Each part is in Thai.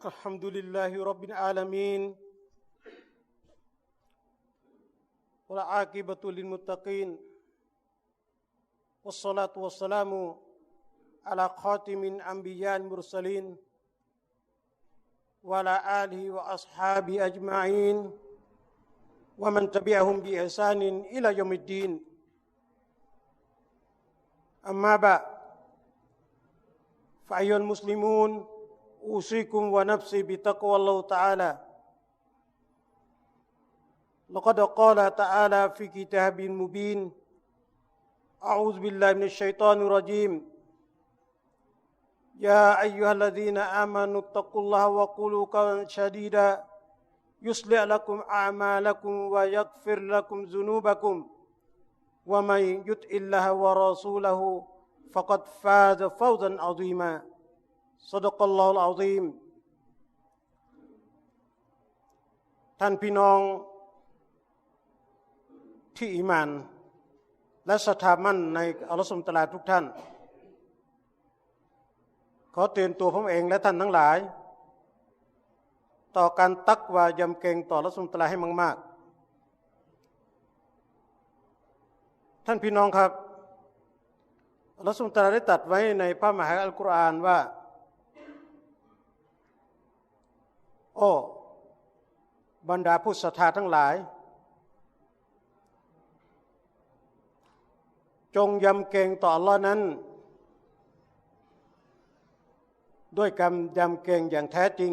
الحمد لله رب العالمين والعاقبة للمتقين والصلاة والسلام على خاتم الأنبياء المرسلين وعلى آله وأصحابه أجمعين ومن تبعهم بإحسان إلى يوم الدين. أما بعد فأيها المسلمون أوصيكم ونفسي بتقوى الله تعالى. لقد قال تعالى في كتاب مبين أعوذ بالله من الشيطان الرجيم. يا أيها الذين آمنوا اتقوا الله وقولوا قولا شديدا يصلح لكم أعمالكم ويغفر لكم ذنوبكم. ومن يطع الله ورسوله فقد فاز فوزا عظيما. صدق الله العظيم ท่านพี่น้องที่อิมาน และศรัทธามั่นในอัลลอฮฺสุลตาลาทุกท่าน ขอเตือนตัวผมเองและท่านทั้งหลาย ต่อการตักวายำเกรงต่ออัลลอฮฺสุลตาลาให้มากๆ ท่านพี่น้องครับอัลลอฮฺสุลตาลาได้ตัดไว้ในพระมหาอัลกุรอานว่า โอ้บรรดาผู้ศรัทธาทั้งหลาย จงยำเกรงต่ออัลลอฮ์นั้น ด้วยกรรมยำเกรงอย่างแท้จริง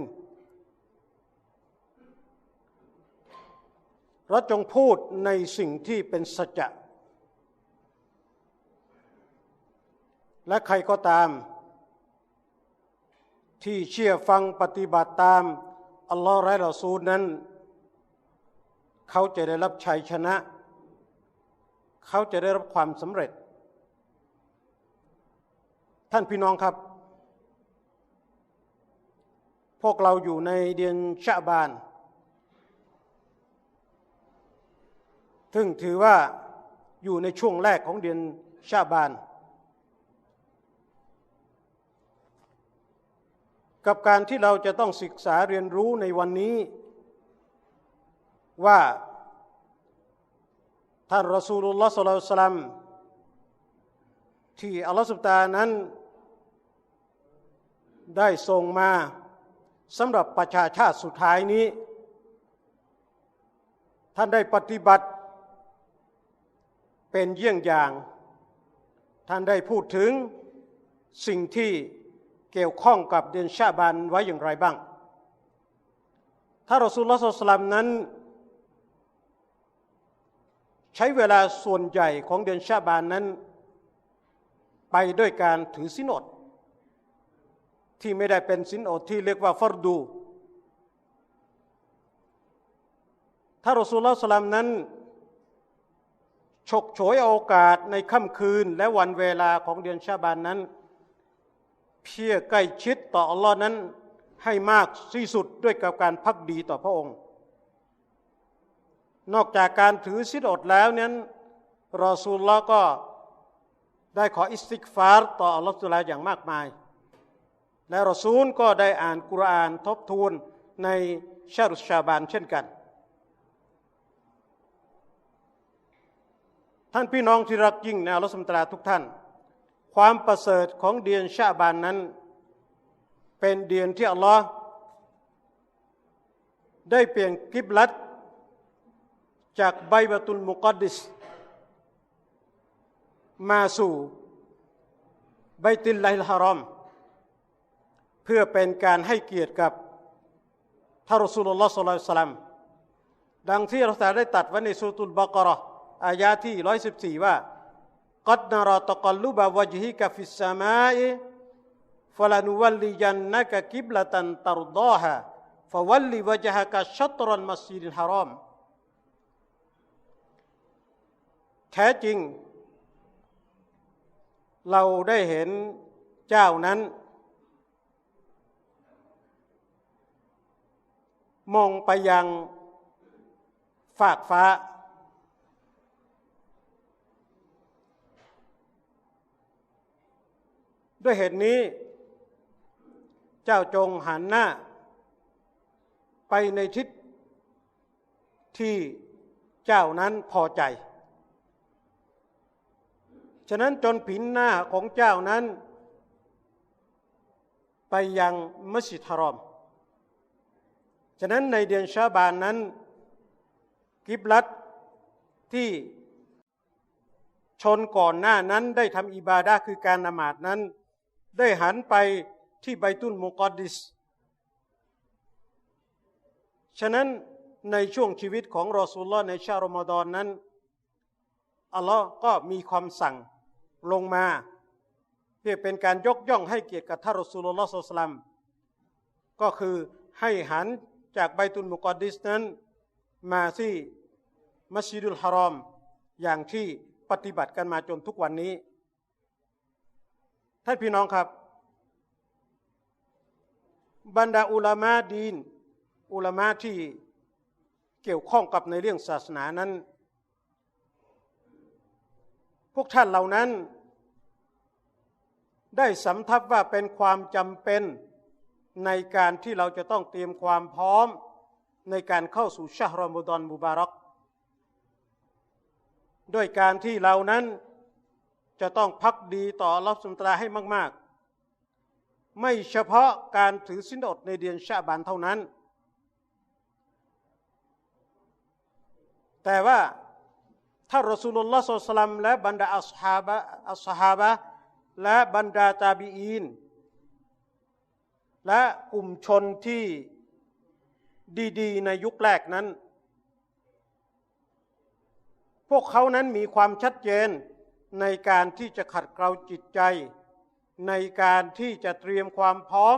เราจงพูดในสิ่งที่เป็นสัจจะและใครก็ตาม ที่เชื่อฟังปฏิบัติตาม อัลลอฮ์และรอซูลนั้น เขาจะได้รับชัยชนะ เขาจะได้รับความสำเร็จ ท่านพี่น้องครับ พวกเราอยู่ในเดือนชะบาน ซึ่งถือว่าอยู่ในช่วงแรกของเดือนชาบาน กับการที่เราจะต้องศึกษาเรียนรู้ในวันนี้ ว่าท่านรอสูลุลลอฮ์สุลลัลลัมที่อัลลอฮฺสุบตานั้นได้ส่งมาสำหรับประชาชาติสุดท้ายนี้ ท่านได้ปฏิบัติเป็นเยี่ยงอย่าง ท่านได้พูดถึงสิ่งที่ เกี่ยวข้องกับเดือนชาบานไว้อย่างไรบ้าง ถ้ารอสูลลอฮฺสลัมนั้น ใช้เวลาส่วนใหญ่ของเดือนชาบานนั้น ไปด้วยการถือสินอด ที่ไม่ได้เป็นสินอดที่เรียกว่าฟรดู ถ้ารอสูลลอฮฺสลัมนั้นฉกฉวยโอกาสในค่ำคืนและวันเวลาของเดือนชาบานนั้น เพียใกล้ชิดต่ออัลลอฮ์นั้นให้มากที่สุดด้วยกับการพักดีต่อพระองค์ นอกจากการถือสิทธิอดแล้วนั้นรอซูลละก็ได้ขออิสติกฟาร์ต่ออัลลอฮ์สุลาอย่างมากมาย และรอซูลก็ได้อ่านกุรานทบทวนในชารุชาบานเช่นกัน ท่านพี่น้องที่รักยิ่งในอัลลอฮฺสุลตาทุกท่าน ความประเสริฐของเดือนชาบานนั้น เป็นเดือนที่อัลลอฮ์ได้เปลี่ยนกิบลัดจากไบบตุลมุกัดดิส มาสู่ไบติลไลฮารอม เพื่อเป็นการให้เกียรติกับท่านรสูลุลลอฮ์สุลลัมดังที่เราได้ตัดไว้ในสุตุลบากรออายาที่ร้อยสิบสี่ว่า กัดนาราตกลุบะวจฮิกะฟิสมาอิฟลานุวัลลิยันนักกิบลตันตรดาฮะฟวัลลิวจฮะกะชัตรันมัสยิดฮารอมแท้จริง เราได้เห็นเจ้านั้น มองไปยังฝากฟ้า ด้วยเหตุนี้ เจ้าจงหันหน้า ไปในทิศที่เจ้านั้นพอใจ ฉะนั้นจนผินหน้าของเจ้านั้น ไปยังมัสยิดฮารอม ฉะนั้นในเดือนชาบานนั้น กิบลัดที่ชนก่อนหน้านั้นได้ทำอิบาดาคือการนมาดนั้น ได้หันไปที่ไบตุนมุกอดิส ฉะนั้นในช่วงชีวิตของรอสูลลอในชาติรอมฎอนนั้น อัลลอฮ์ก็มีความสั่งลงมา เพื่อเป็นการยกย่องให้เกียรติกับท่านรอสูลุลลอฮ์สุลตัมก็คือให้หันจากไบตุนมุกอดิสนั้น มาที่มัสยิดุลฮารอม อย่างที่ปฏิบัติกันมาจนทุกวันนี้ ท่านพี่น้องครับ บรรดาอุลามะดีน อุลามะที่เกี่ยวข้องกับในเรื่องศาสนานั้น พวกท่านเหล่านั้น ได้สำทับว่าเป็นความจำเป็นในการที่เราจะต้องเตรียมความพร้อมในการเข้าสู่ชาฮรอมฎอนมุบารักด้วยการที่เรานั้น จะต้องพักดีต่อรับสุนตราให้มาก ๆ ไม่เฉพาะการถือสินอดในเดือนชาบานเท่านั้น แต่ว่าถ้ารอสูลุลลอฮ์สุลลัมและบรรดาอัสฮาบะอัสฮาบะและบรรดาตาบีอีนและกลุ่มชนที่ดีๆ ในยุคแรกนั้น พวกเขานั้นมีความชัดเจน ในการที่จะขัดเกลาจิตใจ ในการที่จะเตรียมความพร้อม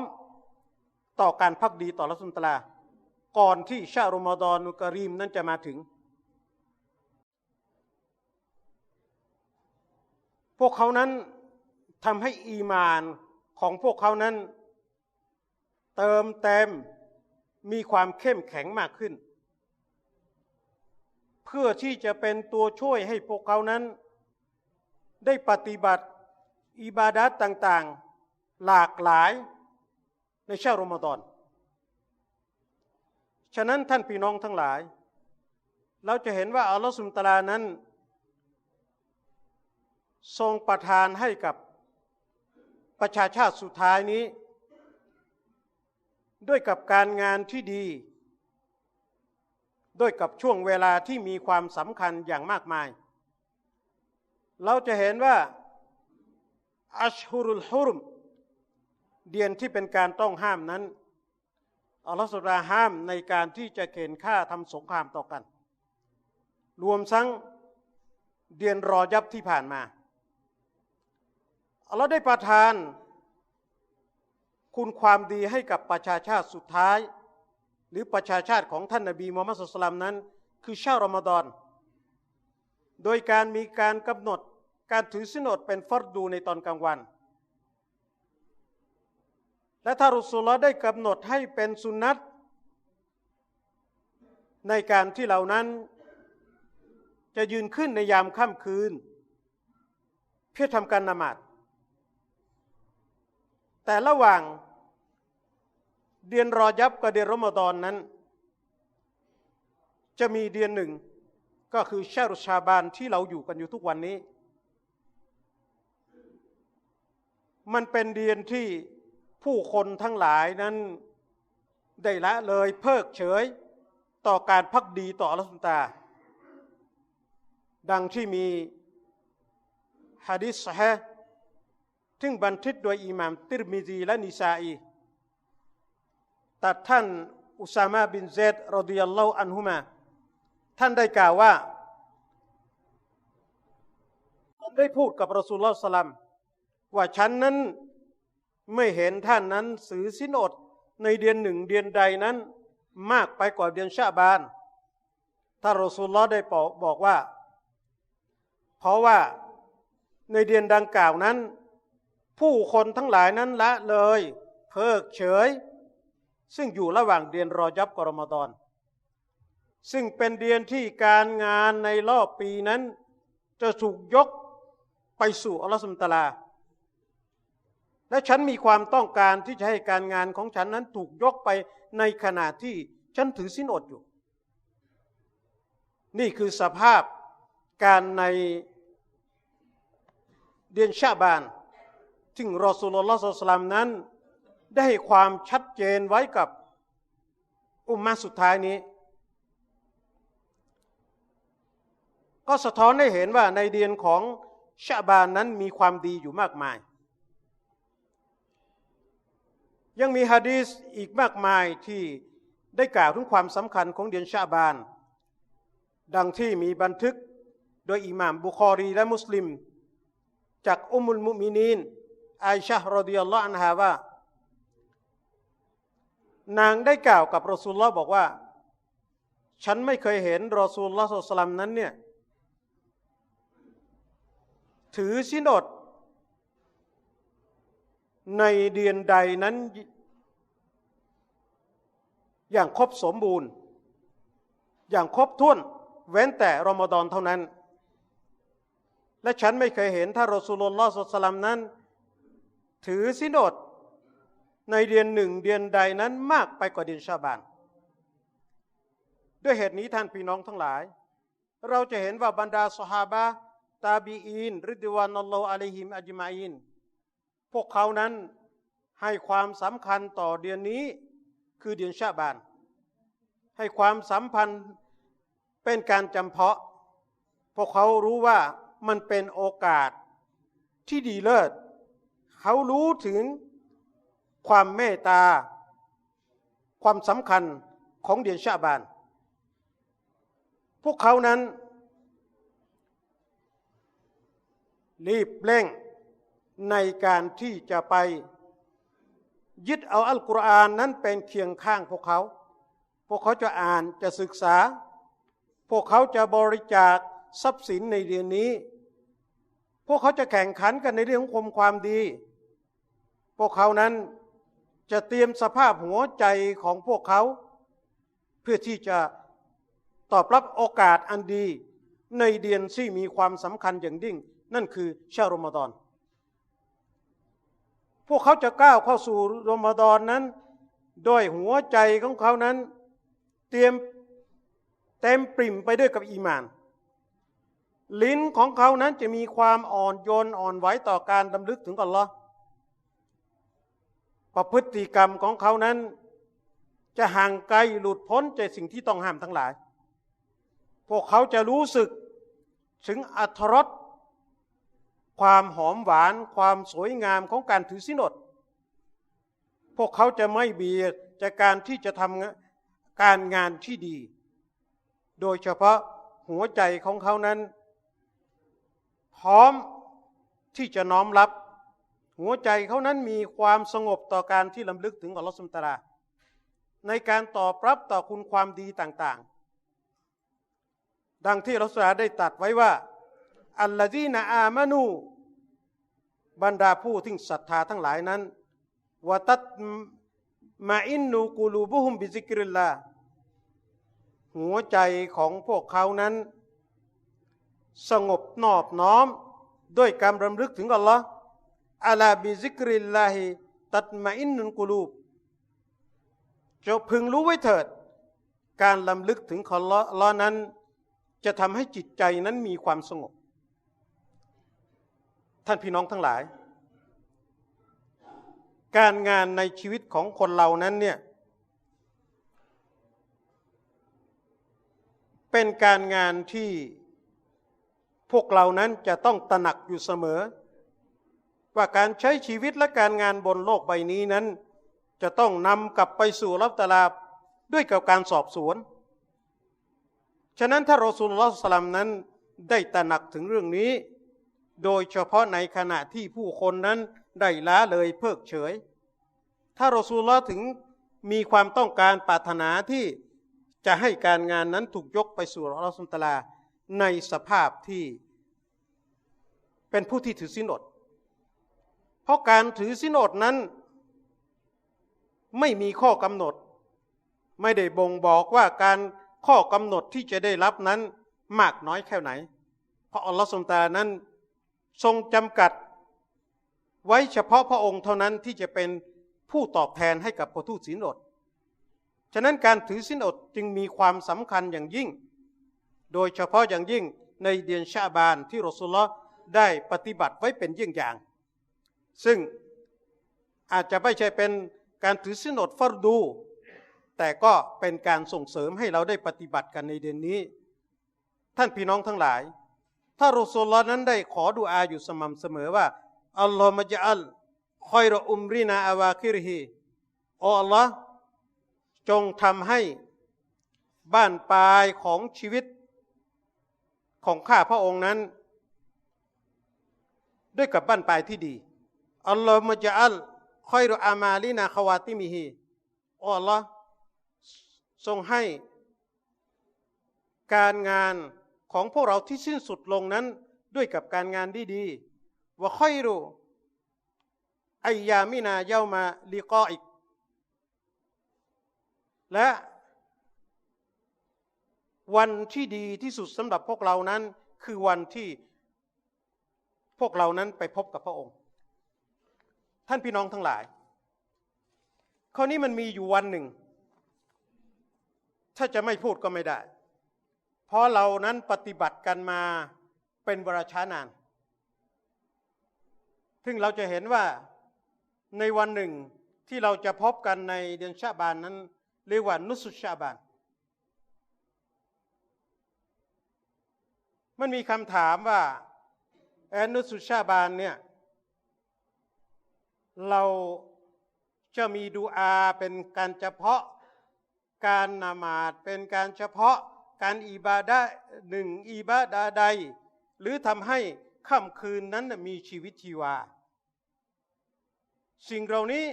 ต่อการพักดีต่อรัสุนตลา ก่อนที่ชารุมดอนุกรีมนั้นจะมาถึง พวกเขานั้นทำให้อีมานของพวกเขานั้น เติมเต็มมีความเข้มแข็งมากขึ้น เพื่อที่จะเป็นตัวช่วยให้พวกเขานั้น ได้ปฏิบัติอิบาดัตต่างๆ หลากหลายในช่วงรอมฎอน ฉะนั้นท่านพี่น้องทั้งหลาย เราจะเห็นว่าอัลลอฮฺสุลตารานั้น ทรงประทานให้กับประชาชาติสุดท้ายนี้ ด้วยกับการงานที่ดี ด้วยกับช่วงเวลาที่มีความสำคัญอย่างมากมาย เราจะเห็นว่าอัชฮุรุลฮุรม เดือนที่เป็นการต้องห้ามนั้นอัลลอฮฺสุราห้ามในการที่จะเกณฑ์ฆ่าทำสงครามต่อกัน รวมทั้งเดือนรอยับที่ผ่านมาอัลลอฮ์ได้ประทาน คุณความดีให้กับประชาชาติสุดท้าย หรือประชาชาติของท่านนบีมูฮัมมัดสุลตัมนั้น คือชารอมฎอน โดยการมีการกำหนด การถือสินอดเป็นฟัรดูในตอนกลางวัน และถ้ารุสุลได้กำหนดให้เป็นสุนัตในการที่เหล่านั้นจะยืนขึ้นในยามค่ำคืน เพื่อทำการนมาดแต่ระหว่างเดือนรอยับกับเดือนรอมฎอนนั้น จะมีเดือนหนึ่งก็คือชารุชาบานที่เราอยู่กันอยู่ทุกวันนี้ มันเป็นเดือนที่ผู้คนทั้งหลายนั้นได้ละเลยเพิกเฉยต่อการพักดีต่ออัลลอฮฺตา ดังที่มีฮะดิษฮะซึ่งบันทึกโดยอิหม่ามติรมิซีและนิซาอีตัดท่านอุซามาบินเซดรดิยัลลอฮอันฮุมา ท่านได้กล่าวว่า ได้พูดกับรอสูลลอฮ์สลัม ว่าฉันนั้นไม่เห็นท่านนั้นสือสินอดในเดือนหนึ่งเดือนใดนั้น มากไปกว่าเดือนชาบานท่านรอสูลลอได้บอกว่า เพราะว่าในเดือนดังกล่าวนั้น ผู้คนทั้งหลายนั้นละเลย เพิกเฉย ซึ่งอยู่ระหว่างเดือนรอยับกรมฎอนซึ่งเป็นเดือนที่การงานในรอบปีนั้น จะถูกยกไปสู่อัลลอฮฺสุลตาลา และฉันมีความต้องการที่จะให้การงานของฉันนั้นถูกยกไปในขณะที่ฉันถือสินอดอยู่ นี่คือสภาพการในเดือนชาบานซึ่งรอสูลลอฮฺสลามนั้น ได้ความชัดเจนไว้กับอุมมาสุดท้ายนี้ ก็สะท้อนให้เห็นว่าในเดือนของชาบานนั้นมีความดีอยู่มากมาย ยังมีฮะดีษอีกมากมายที่ได้กล่าวถึงความสำคัญของเดือนชาบาน ดังที่มีบันทึกโดยอิหม่ามบุคอรีและมุสลิม จากอุมุลมุมินีนไอชะรดิยัลลอฮอันฮาว่า นางได้กล่าวกับรอสูลลอฮ์บอกว่า ฉันไม่เคยเห็นรอสูลลอฮ์สลัมนั้นเนี่ย ถือสินอด ในเดือนใดนั้น อย่างครบสมบูรณ์ อย่างครบถ้วน เว้นแต่รอมฎอนเท่านั้น และฉันไม่เคยเห็นถ้ารอสูลุลลอฮ์สลัมนั้น ถือสินอดในเดือนหนึ่งเดือนใดนั้นมากไปกว่าเดือนชาบาน ด้วยเหตุนี้ท่านพี่น้องทั้งหลาย เราจะเห็นว่าบรรดาสหาบะตาบีอีนริดวานัลลอฮุอะลัยฮิมอัจมาอิน พวกเขานั้นให้ความสำคัญต่อเดือนนี้คือเดือนชาบาน ให้ความสัมพันธ์เป็นการจำเพาะ พวกเขารู้ว่ามันเป็นโอกาสที่ดีเลิศ เขารู้ถึงความเมตตา ความสำคัญของเดือนชาบาน พวกเขานั้น รีบเร่ง ในการที่จะไป ยึดเอาอัลกุรอานนั้นเป็นเคียงข้างพวกเขา พวกเขาจะอ่านจะศึกษา พวกเขาจะบริจาคทรัพย์สินในเดือนนี้ พวกเขาจะแข่งขันกันในเรื่องของความดี พวกเขานั้นจะเตรียมสภาพหัวใจของพวกเขา เพื่อที่จะตอบรับโอกาสอันดี ในเดือนที่มีความสำคัญอย่างยิ่ง นั่นคือชารอมฎอน พวกเขาจะก้าวเข้าสู่รมฎอนนั้นด้วยหัวใจของเขานั้น เตรียมเต็มปริ่มไปด้วยกับอีมาน ลิ้นของเขานั้นจะมีความอ่อนโยนอ่อนไหวต่อการดำลึกถึงอัลลอฮ์ประพฤติกรรมของเขานั้น จะห่างไกลหลุดพ้นจากสิ่งที่ต้องห้ามทั้งหลาย พวกเขาจะรู้สึกถึงอัตรส ความหอมหวานความสวยงามของการถือสินอด พวกเขาจะไม่เบียดจากการที่จะทำการงานที่ดี โดยเฉพาะหัวใจของเขานั้น พร้อมที่จะน้อมรับ หัวใจเขานั้นมีความสงบต่อการที่ลำลึกถึงอัลลอฮฺสุลตาราในการตอบรับต่อคุณความดีต่างๆ ดังที่รัสลาได้ตัดไว้ว่า อัลลอฮีนาอามานูบรรดาผู้ที่ศรัทธาทั้งหลายนั้นวตัดมาอินนูกูลูบุฮุมบิซิกริลลาหัวใจของพวกเขานั้น สงบนอบน้อมด้วยการรำลึกถึงอัลลอฮ์อัลาบิซิกริลลาฮิตัดมาอินนุกูลูจะพึงรู้ไว้เถิด การลำลึกถึงอัลลอฮ์นั้น จะทำให้จิตใจนั้นมีความสงบ ท่านพี่น้องทั้งหลาย การงานในชีวิตของคนเรานั้นเนี่ยเป็นการงานที่พวกเรานั้นจะต้องตระหนักอยู่เสมอ ว่าการใช้ชีวิตและการงานบนโลกใบนี้นั้น จะต้องนำกลับไปสู่รับตลาบด้วยกับการสอบสวน ฉะนั้นถ้ารอสูลลอฮ์สลัมนั้นได้ตระหนักถึงเรื่องนี้ โดยเฉพาะในขณะที่ผู้คนนั้นได้ละเลยเพิกเฉย ถ้ารอซูลลอถึงมีความต้องการปรารถนาที่จะให้การงานนั้นถูกยกไปสู่อัลลอฮฺสุลตาลาในสภาพที่เป็นผู้ที่ถือสินอด เพราะการถือสินอดนั้นไม่มีข้อกำหนด ไม่ได้บ่งบอกว่าการข้อกำหนดที่จะได้รับนั้นมากน้อยแค่ไหน เพราะอัลลอฮฺสุลตานั้น ทรงจำกัดไว้เฉพาะพระองค์เท่านั้นที่จะเป็นผู้ตอบแทนให้กับผู้ทูตศีลอด ฉะนั้นการถือสินอดจึงมีความสำคัญอย่างยิ่ง โดยเฉพาะอย่างยิ่งในเดือนชาบานที่รอสุลล์ได้ปฏิบัติไว้เป็นยิ่งอย่าง ซึ่งอาจจะไม่ใช่เป็นการถือสินอดฟัรดู แต่ก็เป็นการส่งเสริมให้เราได้ปฏิบัติกันในเดือนนี้ ท่านพี่น้องทั้งหลาย ถ้ารอสุลลอนั้นได้ขอดุอาอยู่สม่ำเสมอว่าอัลลอฮ์มะจัลคอยรออุมรินาอาวาคิรฮีโออัลลอฮ์จงทำให้บ้านปลายของชีวิตของข้าพระองค์นั้น ด้วยกับบ้านปลายที่ดีอัลลอฮ์มะจัลคอยรออามาลินาขวาติมิฮีโออัลลอฮ์ทรงให้การงาน ของพวกเราที่สิ้นสุดลงนั้นด้วยกับการงานดีดีว่าค่อยรู้อายามินาเย้ามาลีกออีก และวันที่ดีที่สุดสำหรับพวกเรานั้น คือวันที่พวกเรานั้นไปพบกับพระองค์ ท่านพี่น้องทั้งหลายข้อนี้มันมีอยู่วันหนึ่ง ถ้าจะไม่พูดก็ไม่ได้ เพราะเรานั้นปฏิบัติกันมาเป็นเวลาช้านาน ซึ่งเราจะเห็นว่าในวันหนึ่งที่เราจะพบกันในเดือนชาบานนั้น เรียกว่านุสุชาบาน มันมีคำถามว่าแอนนุสุชาบานเนี่ย เราจะมีดูอาเป็นการเฉพาะ การนามาดเป็นการเฉพาะ การอิบาดะหนึ่งอิบาดาใด หรือทำให้ค่ำคืนนั้นมีชีวิตชีวา สิ่งเหล่านี้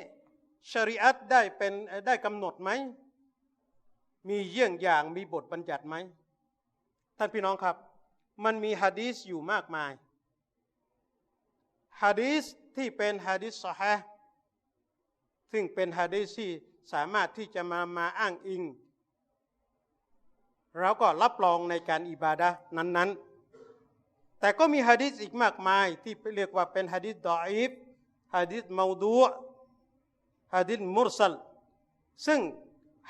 ชริอัตได้เป็นได้กำหนดไหม มีเยี่ยงอย่างมีบทบัญญัติไหม ท่านพี่น้องครับ มันมีฮะดีษอยู่มากมายฮะดีษที่เป็นฮะดีษสฮะซึ่งเป็นฮะดีษที่สามารถที่จะมามาอ้างอิง เราก็รับรองในการอิบาดะนั้น ๆ แต่ก็มีฮะดิษอีกมากมายที่เรียกว่าเป็นฮะดิษดออีฟฮะดิษมาดูฮะดิษมุรสัลซึ่ง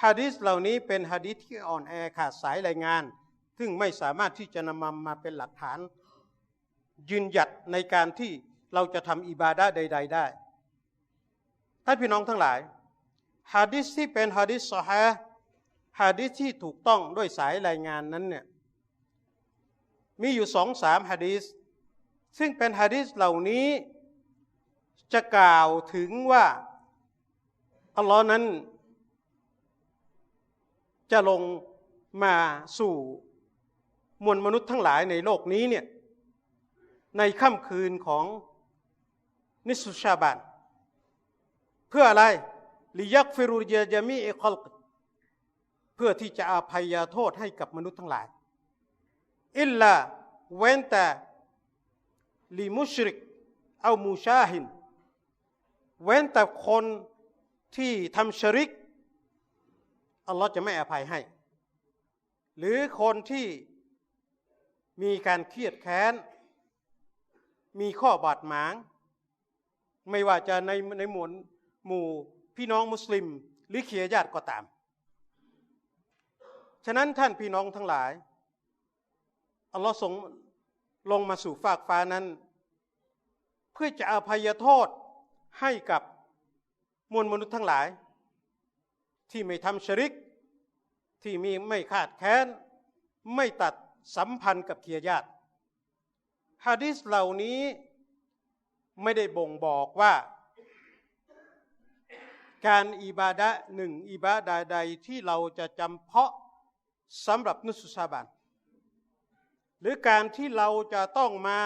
ฮะดิษเหล่านี้เป็นฮะดิษที่อ่อนแอขาดสายรายงาน ซึ่งไม่สามารถที่จะนำมามาเป็นหลักฐาน ยืนหยัดในการที่เราจะทำอิบาดะใด ๆ ได้ท่านพี่น้องทั้งหลายฮะดิษที่เป็นฮะดิษสฮะ ฮะดิษที่ถูกต้องด้วยสายรายงานนั้นเนี่ยมีอยู่สองสามฮะดิษซึ่งเป็นฮะดิษเหล่านี้จะกล่าวถึงว่าอัลลอฮ์นั้น จะลงมาสู่มวลมนุษย์ทั้งหลายในโลกนี้เนี่ยในค่ำคืนของนิสุชาบานเพื่ออะไรลิยักฟิรุยจามีอิคอลก เพื่อที่จะอาภัยโทษให้กับมนุษย์ทั้งหลาย อิลลาเว้นแต่ลิมุชริกเอามูชาหิน เว้นแต่คนที่ทำชริก อัลลอฮ์จะไม่อภัยให้ หรือคนที่มีการเครียดแค้น มีข้อบาดหมาง ไม่ว่าจะในในหมวลหมู่พี่น้องมุสลิม หรือเขียญาติก็ตาม ฉะนั้นท่านพี่น้องทั้งหลาย อัลลอฮ์ส่งลงมาสู่ฟากฟ้านั้น เพื่อจะอภัยโทษให้กับมวลมนุษย์ทั้งหลาย ที่ไม่ทำชริก ที่มีไม่ขาดแค้น ไม่ตัดสัมพันธ์กับเคียญาติฮะดิษเหล่านี้ไม่ได้บ่งบอกว่า การอิบาดะหนึ่งอิบาดาใดที่เราจะจำเพาะ สำหรับนุสุชาบันหรือการที่เราจะต้องมา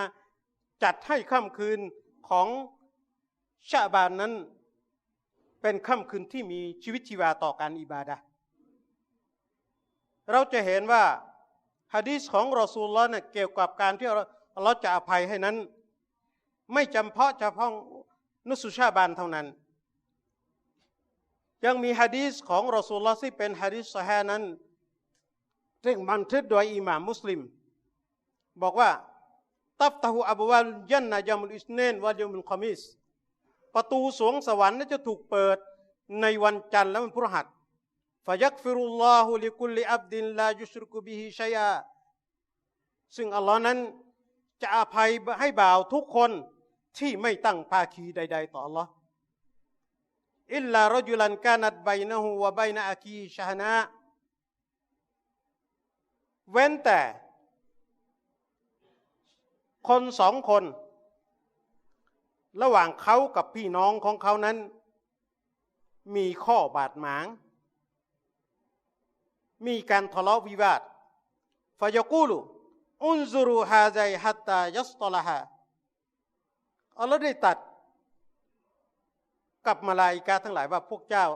จัดให้ค่ำคืนของชาบานนั้น เป็นค่ำคืนที่มีชีวิตชีวาต่อการอิบาดะเราจะเห็นว่าฮะดีษของรอซูลละเนี่ยเกี่ยวกับการที่เราจะอภัยให้นั้น ไม่จำเพาะเฉพาะนุสุชาบานเท่านั้น ยังมีฮะดีษของรอซูลละที่เป็นฮะดีษสฮานั้น ซึ่งบันทึกโดยอิหม่ามมุสลิม บอกว่า ตัฟตะฮูอับวัลยันนายามุลอิสเนนวันยามุลคอมิสประตูสวงสวรรค์จะถูกเปิดในวันจันทร์และวันพฤหัสฟายักฟิรุลลอฮุลิกุลลิอับดินลายุชรุกุบิฮิชัยาซึ่งอัลลอฮ์นั้นจะอภัยให้บ่าวทุกคนที่ไม่ตั้งภาคีใด ๆ ต่ออัลลอฮ์อิลลารจุลันกานัดไบนะฮูวะไบนะอาคีชานะ เว้นแต่ คนสองคน ระหว่างเขากับพี่น้องของเขานั้น มีข้อบาดหมาง มีการทะเลาะวิวาทฟายกูลอุนซุรุฮาใจฮัตตายัสตลาฮะอัลลอฮ์ได้ตัดกับมาลาอิกาทั้งหลายว่าพวกเจ้า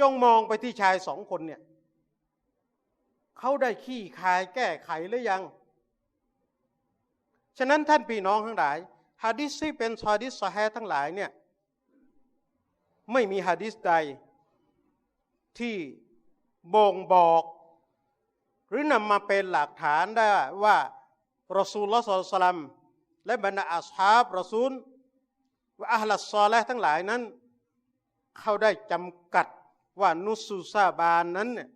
จงมองไปที่ชายสองคนเนี่ย เขาได้ขี้คายแก้ไขหรือยัง ฉะนั้นท่านพี่น้องทั้งหลายฮะดิษที่เป็นฮะดิษสแฮทั้งหลายเนี่ยไม่มีฮะดิษใด ที่บ่งบอก หรือนำมาเป็นหลักฐานได้ว่ารอซูลละสัลลัมและบรรดาอัสฮาบรอซูลว่าอัลลัซอและทั้งหลายนั้น เขาได้จำกัดว่านุสุซาบานนั้นเนี่ย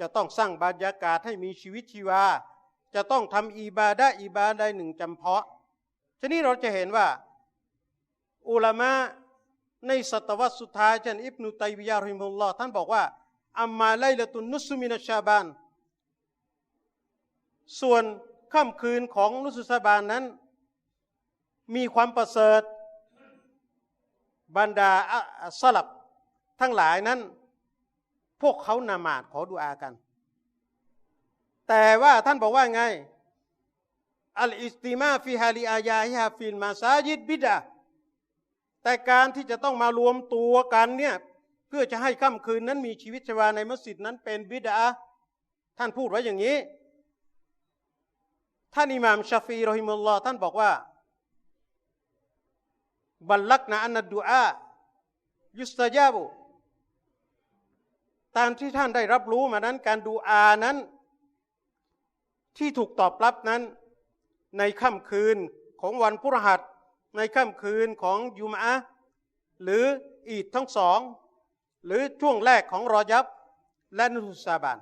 จะต้องสร้างบรรยากาศให้มีชีวิตชีวา จะต้องทำอีบาดะอีบาดะหนึ่งจำเพาะทีนี้เราจะเห็นว่า อุลามะในศตวรรษสุดท้ายเช่นอิบนุตัยบิยาริมุลลอฮ์ท่านบอกว่าอัมมาไลละตุนนุสุมินชาบาน ส่วนค่ำคืนของนุสุซาบานนั้น มีความประเสริฐบรรดาสลับทั้งหลายนั้น พวกเขานามาดขอดุอากัน แต่ว่าท่านบอกว่าไง อัลอิสติมาฟิฮาลีอายาฮิฮาฟินมาซายิดบิดาแต่การที่จะต้องมารวมตัวกันเนี่ยเพื่อจะให้ค่ำคืนนั้นมีชีวิตชีวาในมัสยิดนั้นเป็นบิดาท่านพูดไว้อย่างนี้ ท่านอิหม่ามชาฟีรอฮิมุลลอฮ์ท่านบอกว่า บัลลักนะอันนัดดูอายุสตาจาบุ ตามที่ท่านได้รับรู้มานั้น การดูอานั้น ที่ถูกตอบรับนั้น ในค่ำคืนของวันพุรหัส ในค่ำคืนของยุมะหรืออีดทั้งสอง หรือช่วงแรกของรอยับและนิทุสาบาน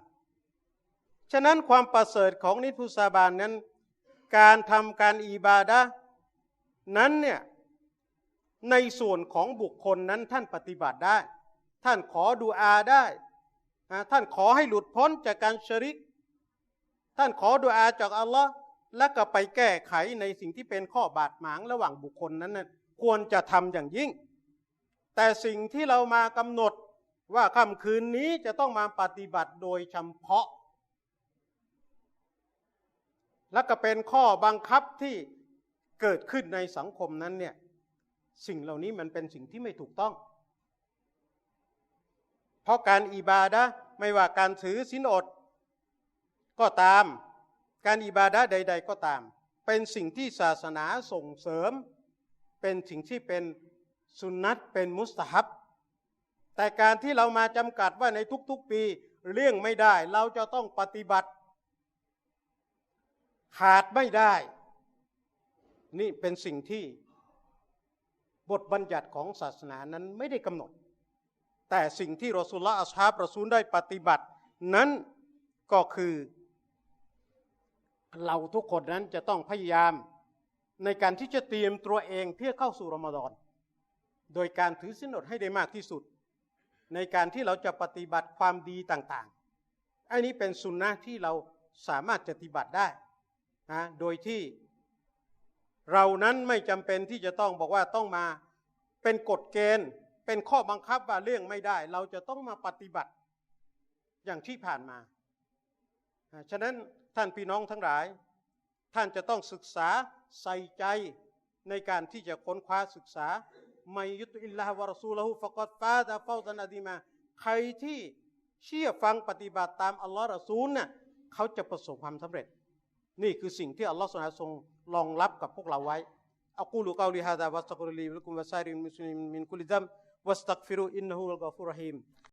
ฉะนั้นความประเสริฐของนิทุสาบานนั้น การทำการอีบาดะนั้นเนี่ยในส่วนของบุคคลนั้นท่านปฏิบัติได้ ท่านขอดูอาได้ ท่านขอให้หลุดพ้นจากการชริก ท่านขอดุอาจากอัลลอฮ์แล้วก็ไปแก้ไขในสิ่งที่เป็นข้อบาดหมางระหว่างบุคคลนั้นนะควรจะทำอย่างยิ่ง แต่สิ่งที่เรามากำหนดว่าค่ำคืนนี้จะต้องมาปฏิบัติโดยเฉพาะ และก็เป็นข้อบังคับที่เกิดขึ้นในสังคมนั้นเนี่ยสิ่งเหล่านี้มันเป็นสิ่งที่ไม่ถูกต้อง เพราะการอิบาดะไม่ว่าการถือสินอด ก็ตาม การอิบาดะใด ๆ ก็ตาม เป็นสิ่งที่ศาสนาส่งเสริม เป็นสิ่งที่เป็นสุนนัตเป็นมุสตฮับ แต่การที่เรามาจำกัดว่าในทุกๆปีเลี่ยงไม่ได้ เราจะต้องปฏิบัติ ขาดไม่ได้ นี่เป็นสิ่งที่บทบัญญัติของศาสนานั้นไม่ได้กำหนด แต่สิ่งที่รอสุลละอัชฮาบรอซูลได้ปฏิบัติ นั้นก็คือ เราทุกคนนั้นจะต้องพยายามในการที่จะเตรียมตัวเองเพื่อเข้าสู่รอมฎอน โดยการถือสินอดให้ได้มากที่สุด ในการที่เราจะปฏิบัติความดีต่างๆ อันนี้เป็นสุนนะที่เราสามารถปฏิบัติได้นะโดยที่เรานั้นไม่จำเป็นที่จะต้องบอกว่าต้องมาเป็นกฎเกณฑ์ เป็นข้อบังคับว่าเรื่องไม่ได้ เราจะต้องมาปฏิบัติอย่างที่ผ่านมา ฉะนั้นท่านพี่น้องทั้งหลาย ท่านจะต้องศึกษาใส่ใจในการที่จะค้นคว้าศึกษาไมยุติอิลลาฮวะรสูลหูฟะกอดฟาดาเฝ้าตันอดีมา ใครที่เชื่อฟังปฏิบัติตามอัลลอฮ์รอซูลน่ะเขาจะประสบความสำเร็จ นี่คือสิ่งที่อัลลอฮ์สุลทรงรองรับกับพวกเราไว้อกูลูกาลิฮะดาวั واستغفروا إنه هو الغفور الرحيم.